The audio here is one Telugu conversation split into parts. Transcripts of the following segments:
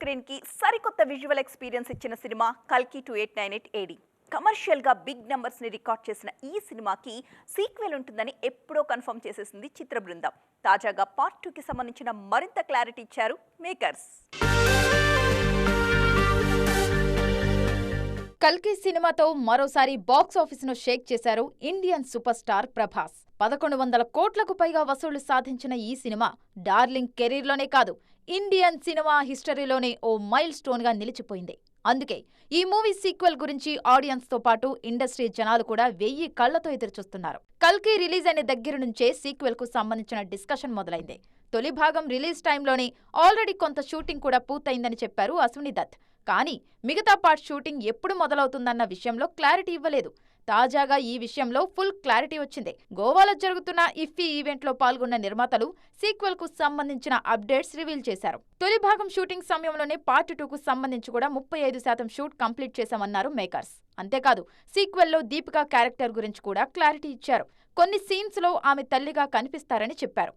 స్క్రీన్కి సరికొత్త విజువల్ ఎక్స్పీరియన్స్ ఇచ్చిన సినిమా కల్కి two eight nine eight AD. కమర్షియల్గా బిగ్ నంబర్స్ని రికార్డ్ చేసిన ఈ సినిమాకి సీక్వెల్ ఉంటుందని ఎప్పుడో కన్ఫర్మ్ చేసేసింది చిత్ర బృందం. తాజాగా పార్ట్ టూకి సంబంధించిన మరింత క్లారిటీ ఇచ్చారు మేకర్స్. కల్కి సినిమాతో మరోసారి బాక్స్ ఆఫీసును షేక్ చేశారు ఇండియన్ సూపర్ స్టార్ ప్రభాస్. పదకొండు వందల కోట్లకు పైగా వసూళ్ళు సాధించిన ఈ సినిమా డార్లింగ్ కెరీర్లోనే కాదు ఇండియన్ సినిమా హిస్టరీలోనే ఓ మైల్ స్టోన్గా నిలిచిపోయింది. అందుకే ఈ మూవీ సీక్వెల్ గురించి ఆడియన్స్తో పాటు ఇండస్ట్రీ జనాలు కూడా వెయ్యి కళ్ళతో ఎదురుచూస్తున్నారు. కల్కి రిలీజ్ అయిన దగ్గర నుంచే సీక్వెల్కు సంబంధించిన డిస్కషన్ మొదలైంది. తొలి భాగం రిలీజ్ టైంలోనే ఆల్రెడీ కొంత షూటింగ్ కూడా పూర్తయిందని చెప్పారు అశ్విని దత్. కానీ మిగతా పార్ట్ షూటింగ్ ఎప్పుడు మొదలవుతుందన్న విషయంలో క్లారిటీ ఇవ్వలేదు. తాజాగా ఈ విషయంలో ఫుల్ క్లారిటీ వచ్చింది. గోవాలో జరుగుతున్న ఇఫ్ఫీ ఈవెంట్లో పాల్గొన్న నిర్మాతలు సీక్వెల్కు సంబంధించిన అప్డేట్స్ రివీల్ చేశారు. తొలి భాగం షూటింగ్ సమయంలోనే పార్ట్ టూకు సంబంధించి కూడా ముప్పై ఐదు శాతం షూట్ కంప్లీట్ చేశామన్నారు మేకర్స్. అంతేకాదు సీక్వెల్లో దీపికా క్యారెక్టర్ గురించి కూడా క్లారిటీ ఇచ్చారు. కొన్ని సీన్స్లో ఆమె తల్లిగా కనిపిస్తారని చెప్పారు.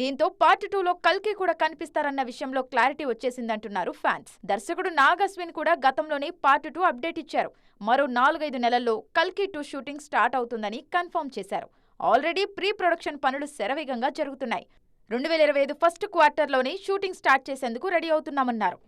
దీంతో పార్ట్ టూలో కల్కి కూడా కనిపిస్తారన్న విషయంలో క్లారిటీ వచ్చేసిందంటున్నారు ఫ్యాన్స్. దర్శకుడు నాగస్విన్ కూడా గతంలోనే పార్ట్ టూ అప్డేట్ ఇచ్చారు. మరో నాలుగైదు నెలల్లో కల్కి టూ షూటింగ్ స్టార్ట్ అవుతుందని కన్ఫర్మ్ చేశారు. ఆల్రెడీ ప్రీ ప్రొడక్షన్ పనులు శరవేగంగా జరుగుతున్నాయి. రెండు వేల ఇరవై ఐదు ఫస్ట్ క్వార్టర్లోనే షూటింగ్ స్టార్ట్ చేసేందుకు రెడీ అవుతున్నామన్నారు.